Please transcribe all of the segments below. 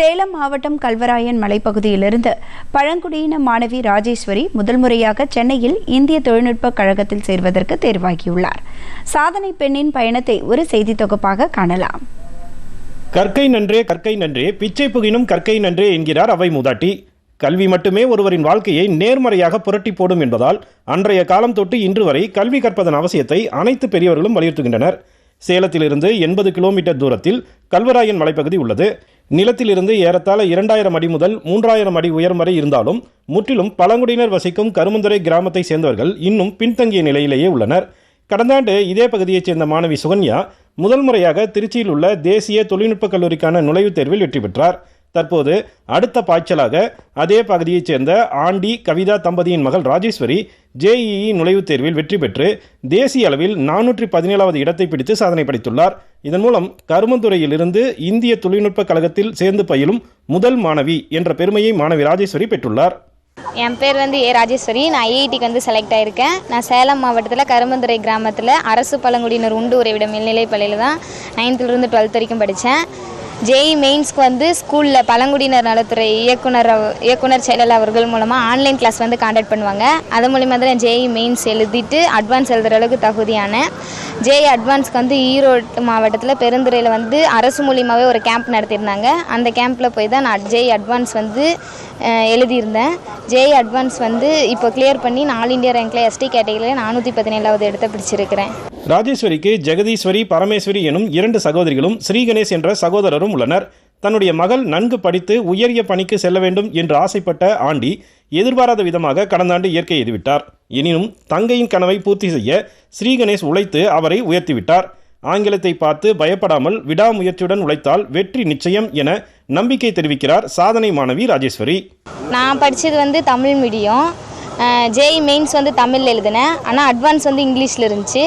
சேலம் மாவட்டம் கல்வராயன் மலைப்பகுதியிலிருந்து பழங்குடியின மாணவி ராஜேஸ்வரி முதல் முறையாக சென்னையில் இந்திய தொழில்நுட்ப கழகத்தில் சேர்வதற்கு தேர்வாகியுள்ளார். சாதனை பெண்ணின் பயணத்தை ஒரு செய்தி தொகுப்பாக காணலாம். கற்கை நன்றே கற்கை நன்றே பிச்சை புகினும் கற்கை நன்றே என்கிறார் அவை மூதாட்டி. கல்வி மட்டுமே ஒருவரின் வாழ்க்கையை நேர்மறையாக புரட்டி போடும் என்பதால் அன்றைய காலம் தொட்டு இன்று வரை கல்வி கற்பதன் அவசியத்தை அனைத்து பெரியவர்களும் வலியுறுத்துகின்றனர். சேலத்திலிருந்து எண்பது கிலோமீட்டர் தூரத்தில் கல்வராயன் மலைப்பகுதி உள்ளது. நிலத்திலிருந்து ஏறத்தாழ இரண்டாயிரம் அடி முதல் மூன்றாயிரம் அடி உயரம் வரை இருந்தாலும் முற்றிலும் பழங்குடியினர் வசிக்கும் கருமந்துறை கிராமத்தை சேர்ந்தவர்கள் இன்னும் பின்தங்கிய நிலையிலேயே உள்ளனர். கடந்த ஆண்டு இதே பகுதியைச் சேர்ந்த மாணவி சுகன்யா முதல் முறையாக திருச்சியில் உள்ள தேசிய தொழில்நுட்பக் கல்லூரிக்கான நுழைவுத் தேர்வில் வெற்றி பெற்றார். தற்போது அடுத்த பாய்ச்சலாக அதே பகுதியைச் சேர்ந்த ஆண்டி கவிதா தம்பதியின் மகள் ராஜேஸ்வரி ஜேஇஇ நுழைவுத் தேர்வில் வெற்றி பெற்று தேசிய அளவில் நானூற்றி பதினேழாவது இடத்தை பிடித்து சாதனை படைத்துள்ளார். இதன் மூலம் கருமந்துறையிலிருந்து இந்திய தொழில்நுட்ப கழகத்தில் சேர்ந்து பயிலும் முதல் மாணவி என்ற பெருமையை மாணவி ராஜேஸ்வரி பெற்றுள்ளார். என் பேர் வந்து ஏ ராஜேஸ்வரி. நான் ஐஐடிக்கு வந்து செலக்ட் ஆயிருக்கேன். நான் சேலம் மாவட்டத்தில் கரும்பந்துறை கிராமத்தில் அரசு பழங்குடியினர் உண்டு உறைவிட மேல்நிலைப் பள்ளியில் தான் நைன்த்துலேருந்து டுவெல்த் வரைக்கும் படித்தேன் ஜேஇ மெயின்ஸ்க்கு வந்து ஸ்கூலில் பழங்குடியினர் நலத்துறை இயக்குனர் அவ- இயக்குனர் செயலர் அவர்கள் மூலமாக ஆன்லைன் கிளாஸ் வந்து காண்டக்ட் பண்ணுவாங்க. அது மூலிமா தான் நான் ஜேஇ மெயின்ஸ் எழுதிட்டு அட்வான்ஸ் எழுதுகிற அளவுக்கு தகுதியானேன் ஜேஇ அட்வான்ஸ்க்கு வந்து ஈரோடு மாவட்டத்தில் பெருந்துறையில் வந்து அரசு மூலியமாகவே ஒரு கேம்ப் நடத்தியிருந்தாங்க. அந்த கேம்பில் போய் தான் நான் ஜேஇ அட்வான்ஸ் வந்து எழுதியிருந்தேன். ஜேஇ அட்வான்ஸ் வந்து இப்போ கிளியர் பண்ணி நாலு இந்தியா ரேங்க்ல எஸ்டி கேட்டகரியில் நானூற்றி பதினேழாவது எடுத்து பிடிச்சிருக்கிறேன். ராஜேஸ்வரிக்கு ஜெகதீஸ்வரி பரமேஸ்வரி எனும் இரண்டு சகோதரிகளும் ஸ்ரீகணேஷ் என்ற சகோதரரும் உள்ளனர். தன்னுடைய மகள் நன்கு படித்து உயரிய பணிக்கு செல்ல வேண்டும் என்று ஆசைப்பட்ட ஆண்டி எதிர்பாராத விதமாக கடந்த ஆண்டு இயற்கை எய்துவிட்டார். எனினும் தங்கையின் கனவை பூர்த்தி செய்ய ஸ்ரீகணேஷ் உழைத்து அவரை உயர்த்திவிட்டார். ஆங்கிலத்தை பார்த்து பயப்படாமல் விடாமுயற்சியுடன் உழைத்தால் வெற்றி நிச்சயம் என நம்பிக்கை தெரிவிக்கிறார் சாதனை மாணவி ராஜேஸ்வரி. நான் படித்தது வந்து தமிழ் மீடியம் ஜேஇ மெயின்ஸ் வந்து தமிழில் எழுதினேன். ஆனால் அட்வான்ஸ் வந்து இங்கிலீஷில் இருந்துச்சு.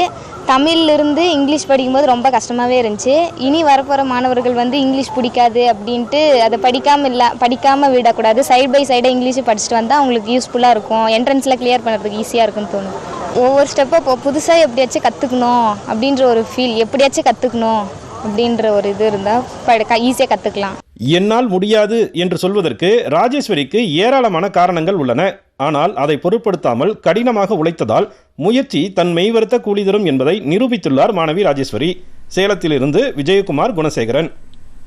தமிழ்ல இருந்து இங்கிலீஷ் படிக்கும்போது ரொம்ப கஷ்டமாகவே இருந்துச்சு. இனி வரப்போகிற மாணவர்கள் வந்து இங்கிலீஷ் பிடிக்காது அப்படின்ட்டு அதை படிக்காமல் இல்லை படிக்காமல் விடக்கூடாது. சைட் பை சைடாக இங்கிலீஷ் படிச்சுட்டு வந்தால் அவங்களுக்கு யூஸ்ஃபுல்லாக இருக்கும். என்ட்ரன்ஸில் கிளியர் பண்ணுறதுக்கு ஈஸியாக இருக்கும்னு தோணும். ஒவ்வொரு ஸ்டெப்பாக இப்போ புதுசாக எப்படியாச்சும் கற்றுக்கணும் அப்படின்ற ஒரு ஃபீல் எப்படியாச்சும் கற்றுக்கணும் அப்படின்ற ஒரு இது இருந்தால் ப ஈஸியாக கற்றுக்கலாம் என்னால் முடியாது என்று சொல்வதற்கு ராஜேஸ்வரிக்கு ஏராளமான காரணங்கள் உள்ளன. ஆனால் அதை பொருட்படுத்தாமல் கடினமாக உழைத்ததால் முயற்சி தன் மெய்வருத்த கூலி தரும் என்பதை நிரூபித்துள்ளார் மாணவி ராஜேஸ்வரி. சேலத்திலிருந்து விஜயகுமார் குணசேகரன்.